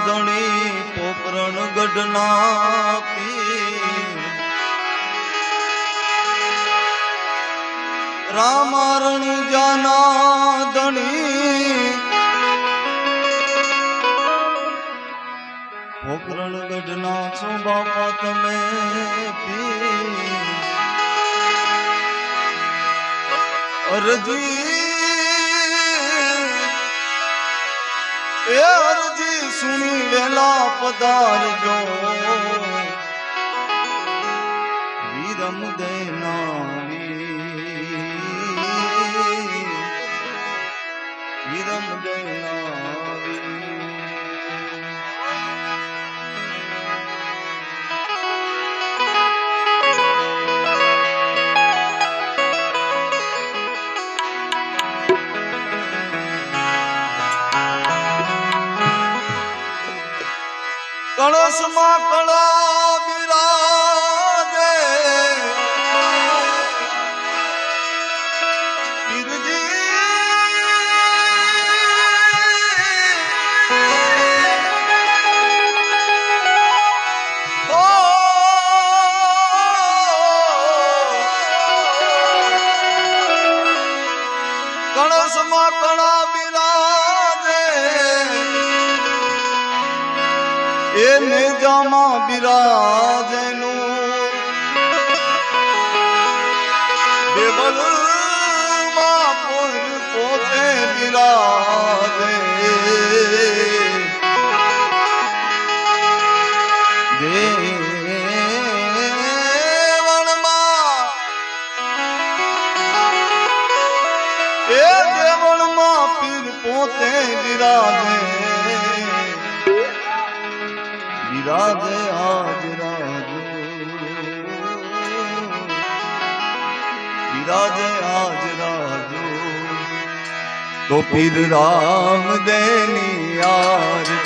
ધણી પોપરણ ગઢના રામારણી જાના ધણી પોકરણ ગઢના છો બાપા તમે અરજી સુણી વેલા પધારજો. વિરમ દેનારી કળશમાં કળા બિરાજે. એ નેજામાં બિરાજે નું કોઈ પોતે બિરાજે. વિરાજે આજ રાજો. વિરાજે આજ રાજો. તો પીર રામ દેની આરતી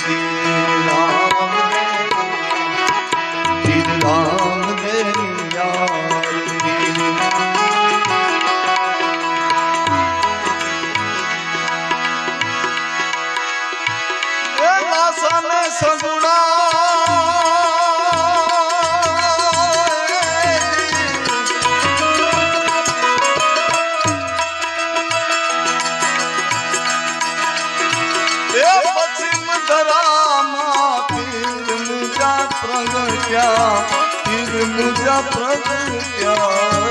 મુજા પ્રગટ્યા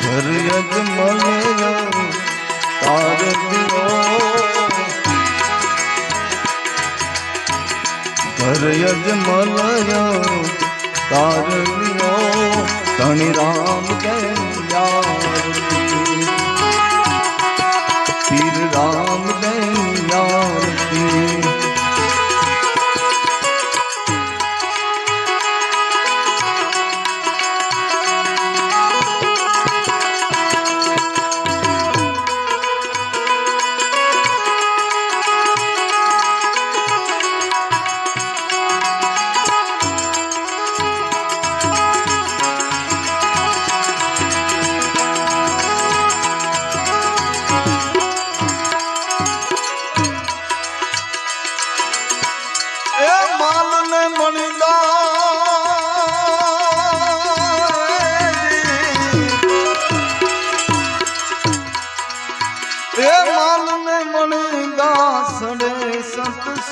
ઘર યજમલ તાર ઘર તાર દિયો રામ દયારતી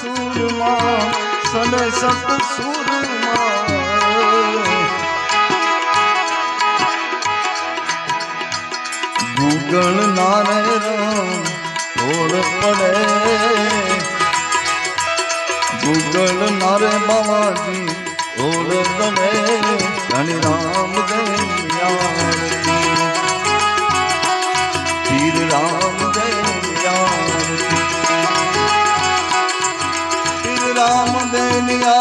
સુરમાં સડે સત સુરમાં. ગુગળ નારે થોડ પડે. ગૂગલ નારે બાવાજી ઓળ પડે. ધણી રામ દયારતી the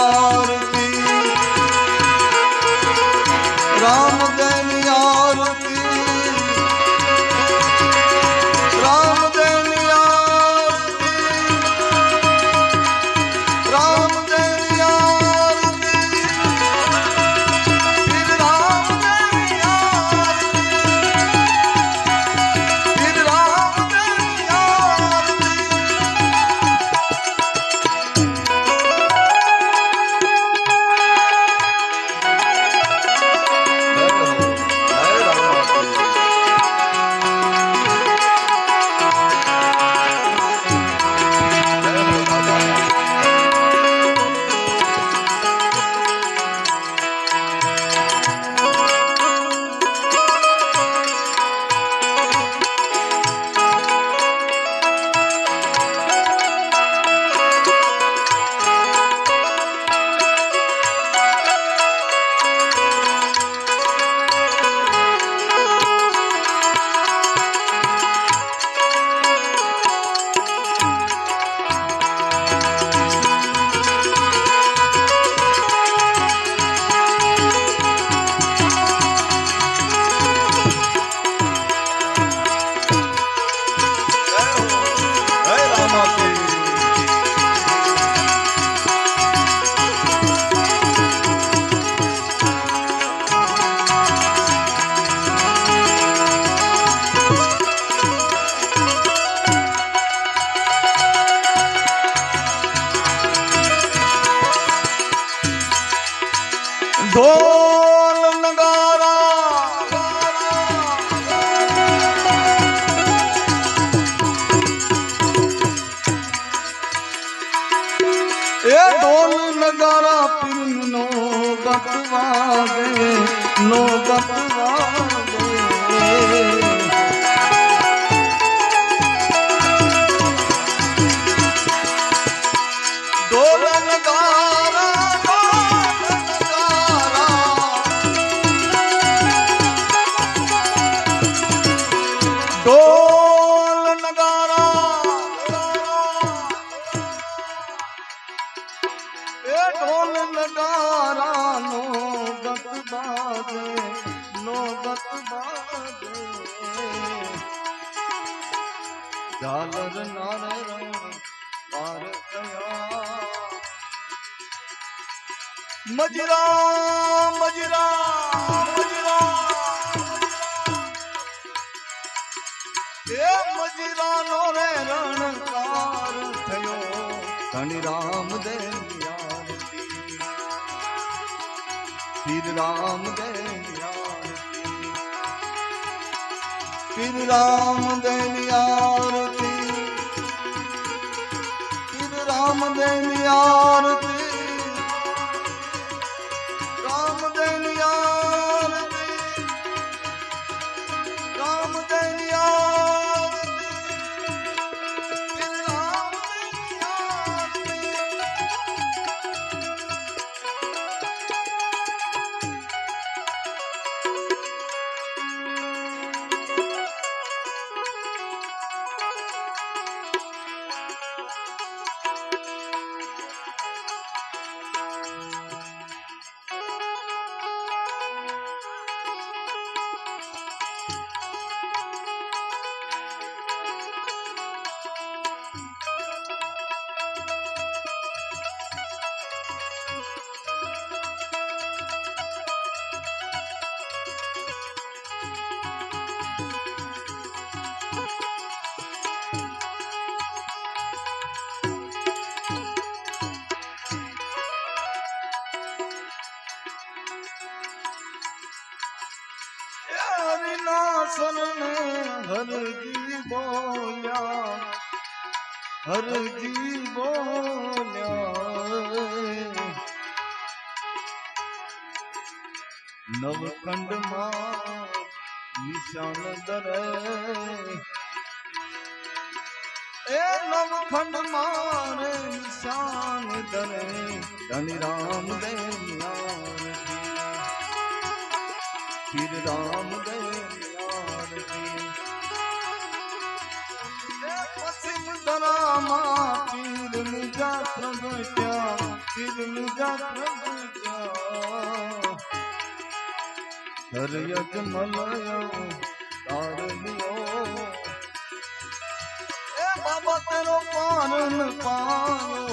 ઢોલ નગારા પીર દે નો બતવાગે મજરા મજરા મજરા. એ મજીરાનો રે રણકાર થયો. ધણી રામ દેવયારતી પીર રામ દેવયારતી શરણે હરજી બોલ્યા હરજી બોલ્યા. નવખંડમાં નિશાન દરે, એ નવખંડમાં રે નિશાન દરે ધન રામ દેવ પીર રામ પશ્ચિમ દરામાં પીર મુજા પ્રગટ્યા પીર મુજા પ્રગટ્યા હરયજ મલયો તારલિયો એ બાબા તેરો પારન પાયો